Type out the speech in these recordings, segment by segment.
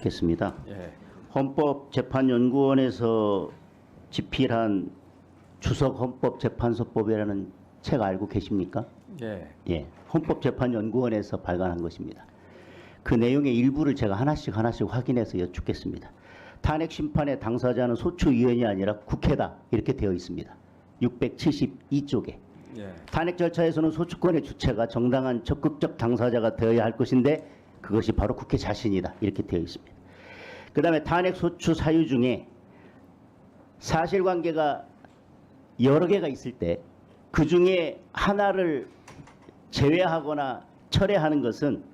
여쭙겠습니다. 예. 헌법재판연구원에서 집필한 주석 헌법재판소법이라는 책 알고 계십니까? 예. 예, 헌법재판연구원에서 발간한 것입니다. 그 내용의 일부를 제가 하나씩 하나씩 확인해서 여쭙겠습니다. 탄핵 심판의 당사자는 소추위원이 아니라 국회다 이렇게 되어 있습니다. 672쪽에 예. 탄핵 절차에서는 소추권의 주체가 정당한 적극적 당사자가 되어야 할 것인데 그것이 바로 국회 자신이다 이렇게 되어 있습니다. 그 다음에 탄핵 소추 사유 중에 사실관계가 여러 개가 있을 때 그 중에 하나를 제외하거나 철회하는 것은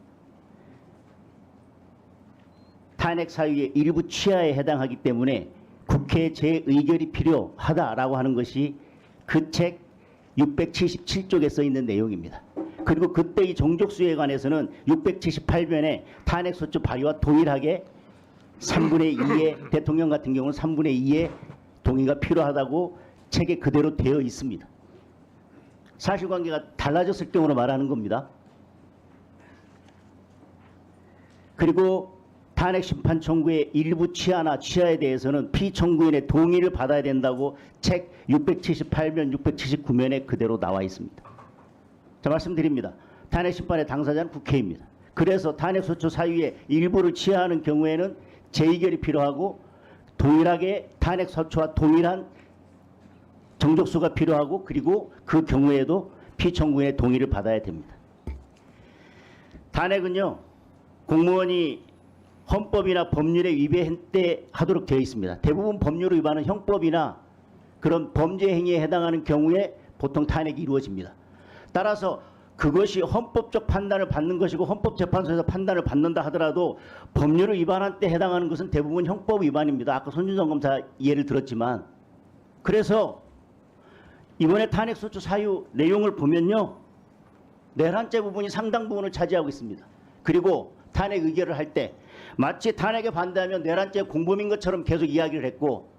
탄핵 사유의 일부 취하에 해당하기 때문에 국회 재의결이 필요하다라고 하는 것이 그 책 677쪽에 써 있는 내용입니다. 그리고 그때 이 종족수에 관해서는 678변에 탄핵소추 발의와 동일하게 3분의 2의 대통령 같은 경우는 3분의 2의 동의가 필요하다고 책에 그대로 되어 있습니다. 사실관계가 달라졌을 경우로 말하는 겁니다. 그리고 탄핵 심판 청구의 일부 취하나 취하에 대해서는 피청구인의 동의를 받아야 된다고 책 678면 679면에 그대로 나와 있습니다. 자 말씀드립니다. 탄핵 심판의 당사자는 국회입니다. 그래서 탄핵 소추 사유의 일부를 취하하는 경우에는 재의결이 필요하고 동일하게 탄핵 소추와 동일한 정족수가 필요하고 그리고 그 경우에도 피청구인의 동의를 받아야 됩니다. 탄핵은요 공무원이 헌법이나 법률에 위배때 하도록 되어 있습니다. 대부분 법률 위반은 형법이나 그런 범죄 행위에 해당하는 경우에 보통 탄핵이 이루어집니다. 따라서 그것이 헌법적 판단을 받는 것이고 헌법재판소에서 판단을 받는다 하더라도 법률을 위반한 때 해당하는 것은 대부분 형법 위반입니다. 아까 손준성 검사 예를 들었지만 그래서 이번에 탄핵소추 사유 내용을 보면요. 내란죄 부분이 상당 부분을 차지하고 있습니다. 그리고 탄핵 의결을 할 때 마치 탄핵에 반대하면 내란죄 공범인 것처럼 계속 이야기를 했고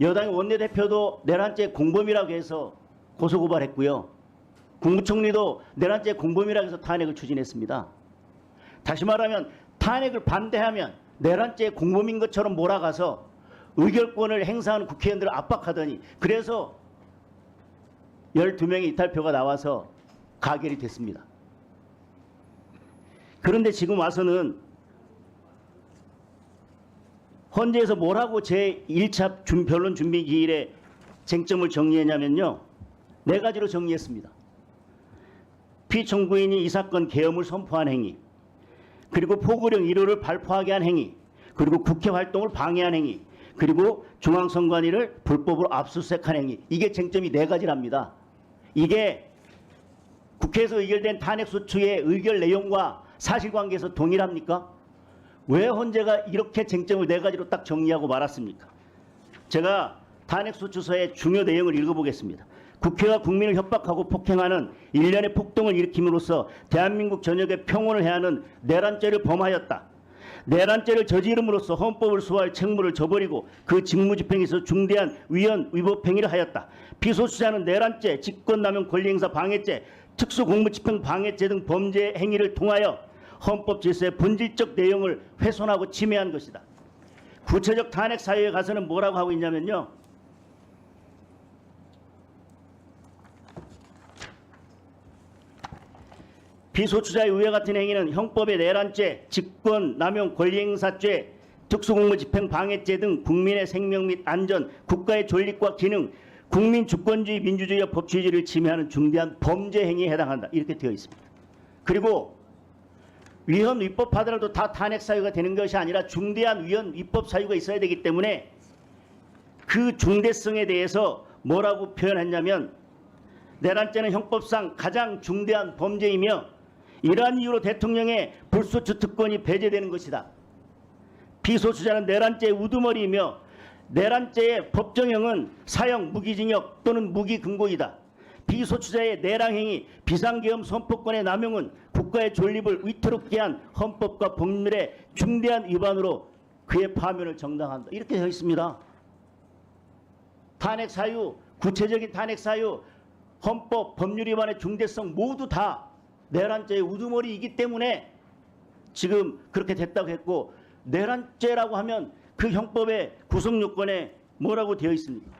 여당의 원내대표도 내란죄 공범이라고 해서 고소고발했고요. 국무총리도 내란죄 공범이라고 해서 탄핵을 추진했습니다. 다시 말하면 탄핵을 반대하면 내란죄 공범인 것처럼 몰아가서 의결권을 행사하는 국회의원들을 압박하더니 그래서 12명의 이탈표가 나와서 가결이 됐습니다. 그런데 지금 와서는 헌재에서 뭐라고 제 1차 준 변론 준비 기일에 쟁점을 정리했냐면요. 네 가지로 정리했습니다. 피청구인이 이 사건 계엄을 선포한 행위, 그리고 포고령 1호를 발포하게 한 행위, 그리고 국회 활동을 방해한 행위, 그리고 중앙선관위를 불법으로 압수수색한 행위. 이게 쟁점이 네 가지랍니다. 이게 국회에서 의결된 탄핵소추의 의결 내용과 사실관계에서 동일합니까? 왜 헌재가 이렇게 쟁점을 네 가지로 딱 정리하고 말았습니까? 제가 탄핵소추서의 중요 내용을 읽어보겠습니다. 국회가 국민을 협박하고 폭행하는 일련의 폭동을 일으킴으로써 대한민국 전역에 평온을 해하는 내란죄를 범하였다. 내란죄를 저지름으로써 헌법을 수호할 책무를 저버리고 그 직무집행에서 중대한 위헌 위법 행위를 하였다. 피소수자는 내란죄, 직권남용 권리행사 방해죄, 특수공무집행 방해죄 등 범죄 행위를 통하여 헌법 질서의 본질적 내용을 훼손하고 침해한 것이다. 구체적 탄핵 사유에 가서는 뭐라고 하고 있냐면요. 피소추자의 우회 같은 행위는 형법의 내란죄, 직권, 남용, 권리행사죄, 특수공무집행 방해죄 등 국민의 생명 및 안전, 국가의 존립과 기능, 국민 주권주의, 민주주의와 법치주의를 침해하는 중대한 범죄 행위에 해당한다. 이렇게 되어 있습니다. 그리고 위헌 위법하더라도 다 탄핵 사유가 되는 것이 아니라 중대한 위헌 위법 사유가 있어야 되기 때문에 그 중대성에 대해서 뭐라고 표현했냐면 내란죄는 형법상 가장 중대한 범죄이며 이러한 이유로 대통령의 불소추 특권이 배제되는 것이다. 피소수자는 내란죄의 우두머리이며 내란죄의 법정형은 사형, 무기징역 또는 무기금고이다. 피소추자의 내랑행위, 비상계엄 선포권의 남용은 국가의 존립을 위태롭게 한 헌법과 법률의 중대한 위반으로 그의 파면을 정당한다. 이렇게 되어 있습니다. 탄핵 사유, 구체적인 탄핵 사유, 헌법, 법률 위반의 중대성 모두 다 내란죄의 우두머리이기 때문에 지금 그렇게 됐다고 했고 내란죄라고 하면 그 형법의 구성 요건에 뭐라고 되어 있습니까?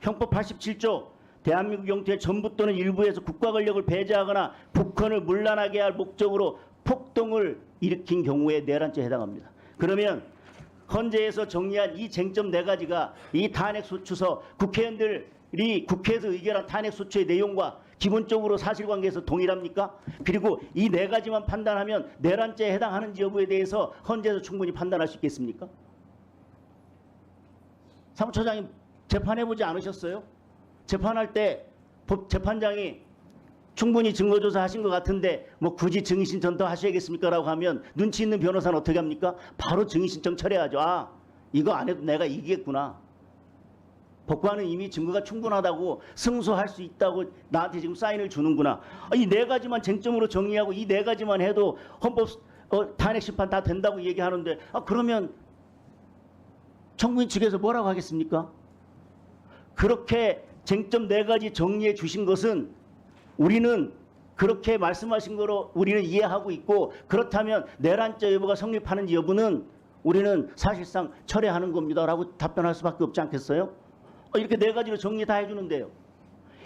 형법 87조 대한민국 영토의 전부 또는 일부에서 국가 권력을 배제하거나 북한을 물란하게 할 목적으로 폭동을 일으킨 경우에 내란죄에 해당합니다. 그러면 헌재에서 정리한 이 쟁점 네 가지가 이 탄핵 소추서 국회의원들 이 국회에서 의결한 탄핵 소추의 내용과 기본적으로 사실관계에서 동일합니까? 그리고 이 네 가지만 판단하면 내란죄에 해당하는지 여부에 대해서 헌재에서 충분히 판단할 수 있겠습니까? 사무처장님 재판해보지 않으셨어요? 재판할 때 법- 재판장이 충분히 증거조사 하신 것 같은데 뭐 굳이 증인신청 더 하셔야겠습니까? 라고 하면 눈치 있는 변호사는 어떻게 합니까? 바로 증인신청 철회하죠. 아 이거 안 해도 내가 이기겠구나. 법관은 이미 증거가 충분하다고 승소할 수 있다고 나한테 지금 사인을 주는구나. 아, 이네 가지만 쟁점으로 정리하고 이 네 가지만 해도 헌법 어, 탄핵 심판 다 된다고 얘기하는데 아 그러면 청구인 측에서 뭐라고 하겠습니까? 그렇게 쟁점 네 가지 정리해 주신 것은 우리는 그렇게 말씀하신 거로 우리는 이해하고 있고 그렇다면 내란죄 여부가 성립하는지 여부는 우리는 사실상 철회하는 겁니다라고 답변할 수밖에 없지 않겠어요? 어, 이렇게 네 가지로 정리 다 해주는데요.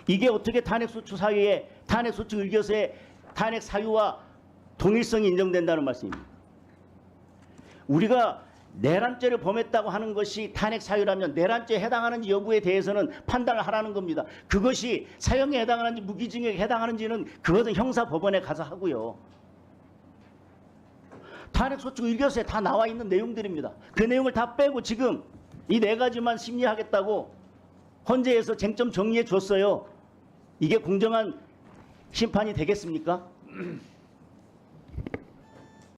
이게 어떻게 탄핵소추 사유에 탄핵소추 의결서에 탄핵 사유와 동일성이 인정된다는 말씀입니다. 우리가 내란죄를 범했다고 하는 것이 탄핵 사유라면 내란죄에 해당하는지 여부에 대해서는 판단을 하라는 겁니다. 그것이 사형에 해당하는지 무기징역에 해당하는지는 그것은 형사법원에 가서 하고요. 탄핵소추 의결서에 다 나와 있는 내용들입니다. 그 내용을 다 빼고 지금 이 네 가지만 심리하겠다고 헌재에서 쟁점 정리해 줬어요. 이게 공정한 심판이 되겠습니까?